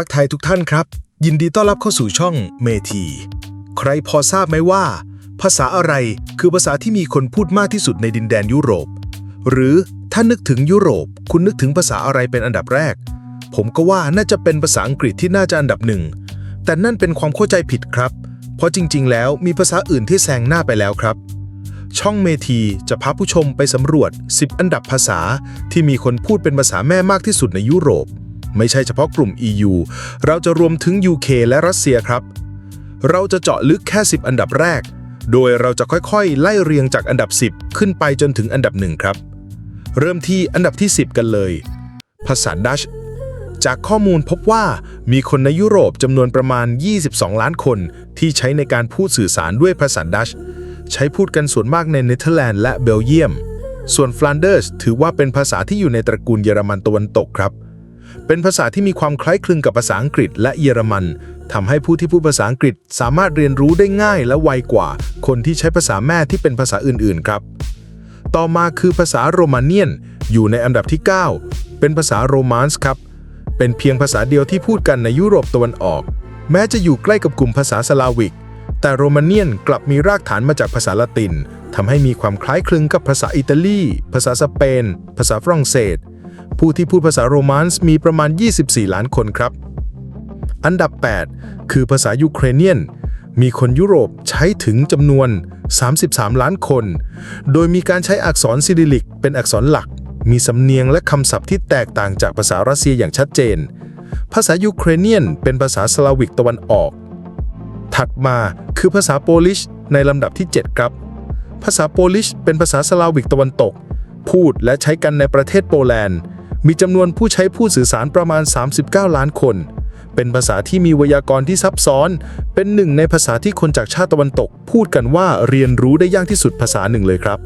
ทักทายทุกท่านครับ ยินดีต้อนรับเข้าสู่ช่องเมที ใครพอทราบไหมว่า ภาษาอะไรคือภาษาที่มีคนพูดมากที่สุดในดินแดนยุโรป หรือถ้านึกถึงยุโรป คุณนึกถึงภาษาอะไรเป็นอันดับแรก ผมก็ว่าน่าจะเป็นภาษาอังกฤษที่น่าจะอันดับหนึ่ง แต่นั่นเป็นความเข้าใจผิดครับ เพราะจริง ๆ แล้วมีภาษาอื่นที่แซงหน้าไปแล้วครับช่องเมทีจะพาผู้ชมไปสำรวจ 10 อันดับภาษาที่มีคนพูดเป็นภาษาแม่มากที่สุดในยุโรป ไม่ใช่เฉพาะกลุ่ม EU เราจะรวมถึง UK และรัสเซียครับ เราจะเจาะลึกแค่ 10 อันดับแรก โดยเราจะค่อยๆ ไล่เรียงจากอันดับ 10 ขึ้นไปจนถึงอันดับหนึ่งครับ เริ่มที่อันดับที่ 10 กันเลย ภาษาดัชจากข้อมูลพบว่ามีคนในยุโรปจำนวนประมาณ 22 ล้านคนที่ใช้ในการพูดสื่อสารด้วยภาษาดัช ใช้พูดกันส่วนมากในเนเธอร์แลนด์และเบลเยียม ส่วนฟลานเดอร์สถือว่าเป็นภาษาที่อยู่ในตระกูลเยอรมันตะวันตกครับ เป็นภาษาที่มีความคล้ายคลึงกับภาษาอังกฤษและเยอรมันทำให้ผู้ที่พูดภาษาอังกฤษสามารถเรียนรู้ได้ง่ายและไวกว่า คนที่ใช้ภาษาแม่ที่เป็นภาษาอื่นๆครับ ต่อมาคือภาษาโรมาเนียนอยู่ในอันดับที่ 9 เป็นภาษาโรมานส์ครับ เป็นเพียงภาษาเดียวที่พูดกันในยุโรปตะวันออก แม้จะอยู่ใกล้กับกลุ่มภาษาสลาวิก แต่โรมาเนียนกลับมีรากฐานมาจากภาษาละตินทำให้มีความคล้ายคลึงกับภาษาอิตาลี ภาษาสเปน ภาษาฝรั่งเศส ผู้ที่พูดภาษาโรมานส์มีประมาณ 24 ล้านคนครับ อันดับ 8 คือภาษายูเครเนียน มีคนยุโรปใช้ถึงจำนวน 33 ล้านคน โดยมีการใช้อักษรซิริลิกเป็นอักษรหลัก มีสำเนียงและคำศัพท์ที่แตกต่างจากภาษารัสเซียอย่างชัดเจน ภาษายูเครเนียนเป็นภาษาสลาวิกตะวันออก ถัดมาคือภาษาโปลิชในลำดับที่ 7 ครับ ภาษาโปลิชเป็นภาษาสลาวิกตะวันตก พูดและใช้กันในประเทศโปแลนด์ มีจำนวนผู้ใช้ผู้สื่อสารประมาณ 39 ล้านคน เป็นภาษาที่มีไวยากรณ์ที่ซับซ้อน เป็นหนึ่งในภาษาที่คนจากชาติตะวันตก พูดกันว่าเรียนรู้ได้ยากที่สุดภาษาหนึ่งเลยครับ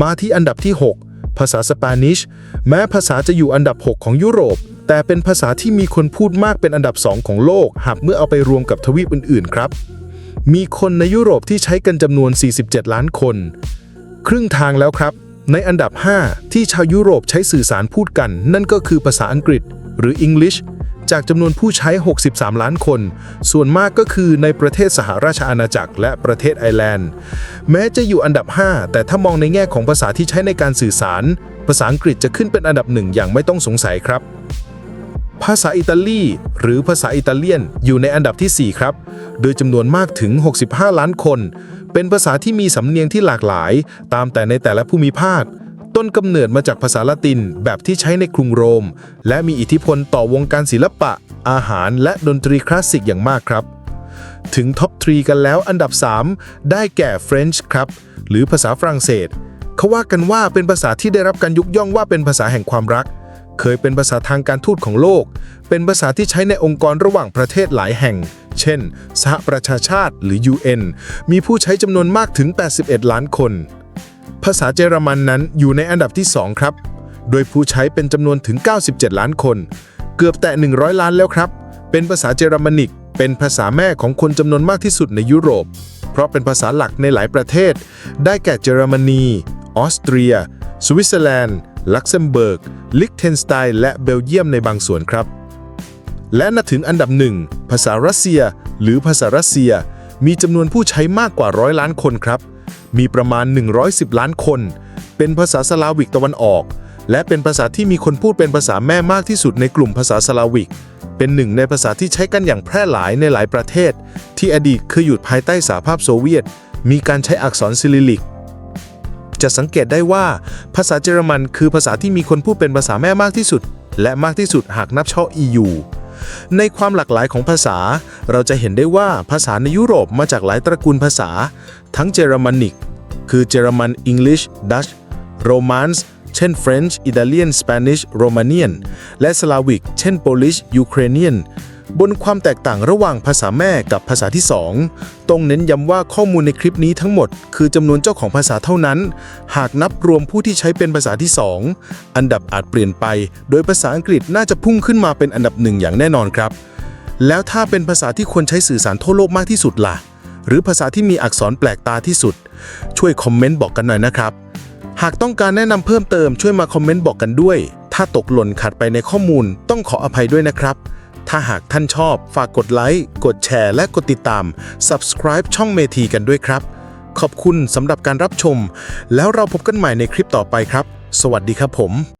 มาที่อันดับที่ 6 ภาษาสเปนิช แม้ภาษาจะอยู่อันดับ 6 ของยุโรป แต่เป็นภาษาที่มีคนพูดมากเป็นอันดับ 2 ของโลก หากเมื่อเอาไปรวมกับทวีปอื่น ๆ ครับ มีคนในยุโรปที่ใช้กันจำนวน 47 ล้านคน ครึ่งทางแล้วครับ ในอันดับ 5 ที่ชาวยุโรปใช้สื่อสารพูดกัน นั่นก็คือภาษาอังกฤษ หรือ English จากจำนวนผู้ใช้ 63 ล้านคน ส่วนมากก็คือในประเทศสหราชอาณาจักรและประเทศไอร์แลนด์ แม้จะอยู่อันดับ 5 แต่ถ้ามองในแง่ของภาษาที่ใช้ในการสื่อสาร ภาษาอังกฤษจะขึ้นเป็นอันดับหนึ่งอย่างไม่ต้องสงสัยครับ ภาษาอิตาลีหรือภาษาอิตาเลียนอยู่ในอันดับที่ 4 ครับ โดยจำนวนมากถึง 65 ล้านคน เป็นภาษาที่มีสำเนียงที่หลากหลาย ตามแต่ในแต่ละภูมิภาค ต้นกำเนิดมาจากภาษาละตินแบบที่ใช้ในกรุงโรม และมีอิทธิพลต่อวงการศิลปะ อาหารและดนตรีคลาสสิกอย่างมากครับ ถึงท็อป3กันแล้วอันดับ 3 ได้แก่ French ครับ หรือภาษาฝรั่งเศสเขาว่ากันว่าเป็นภาษาที่ได้รับการยกย่องว่าเป็นภาษาแห่งความรัก เคยเป็นภาษาทางการทูตของโลก เป็นภาษาที่ใช้ในองค์กรระหว่างประเทศหลายแห่ง เช่น สหประชาชาติหรือ UN มีผู้ใช้จำนวนมากถึง 81 ล้านคน ภาษาเยอรมันนั้นอยู่ในอันดับที่ 2 ครับ โดยผู้ใช้เป็นจำนวนถึง 97 ล้านคน เกือบแต่ 100 ล้านแล้วครับ เป็นภาษาเยอรมนิก เป็นภาษาแม่ของคนจำนวนมากที่สุดในยุโรป เพราะเป็นภาษาหลักในหลายประเทศ ได้แก่เยอรมนี ออสเตรีย สวิตเซอร์แลนด์ ลักเซมเบิร์ก ลิกเทนสไตน์และเบลเยียมในบางส่วนครับ และมาถึงอันดับหนึ่งภาษารัสเซีย หรือภาษารัสเซีย มีจำนวนผู้ใช้มากกว่าร้อยล้านคนครับ มีประมาณ 110 ล้านคน เป็นภาษาสลาวิกตะวันออก และเป็นภาษาที่มีคนพูดเป็นภาษาแม่มากที่สุดในกลุ่มภาษาสลาวิก เป็นหนึ่งในภาษาที่ใช้กันอย่างแพร่หลายในหลายประเทศ ที่อดีตเคยอยู่ภายใต้สหภาพโซเวียต มีการใช้อักษรซิริลิก จะสังเกตได้ว่าภาษาเยอรมันคือภาษาที่มีคนพูดเป็นภาษาแม่มากที่สุด และมากที่สุดหากนับเฉพาะ EU ในความหลากหลายของภาษา เราจะเห็นได้ว่าภาษาในยุโรปมาจากหลายตระกูลภาษา ทั้งเยอรมนิก คือเยอรมัน English Dutch Romance เช่น French Italian Spanish Romanian และสลาวิก เช่น Polish Ukrainian บนความแตกต่างระหว่างภาษาแม่กับภาษาที่ 2ตรงเน้นย้ำว่าข้อมูลในคลิปนี้ทั้งหมด คือจำนวนเจ้าของภาษาเท่านั้น หากนับรวมผู้ที่ใช้เป็นภาษาที่ 2 อันดับอาจเปลี่ยนไป โดยภาษาอังกฤษน่าจะพุ่งขึ้นมาเป็นอันดับหนึ่งอย่างแน่นอนครับ แล้วถ้าเป็นภาษาที่คนใช้สื่อสารทั่วโลกมากที่สุดล่ะ หรือภาษาที่มีอักษรแปลกตาที่สุด ช่วยคอมเมนต์บอกกันหน่อยนะครับ หากต้องการแนะนำเพิ่มเติมช่วยมาคอมเมนต์บอกกันด้วย ถ้าตกหล่นขัดไปในข้อมูลต้องขออภัยด้วยนะครับ ถ้าหากท่านชอบฝากกดไลค์ กดแชร์ และกดติดตาม subscribe ช่องเมทีกันด้วยครับ ขอบคุณสำหรับการรับชม แล้วเราพบกันใหม่ในคลิปต่อไปครับ สวัสดีครับผม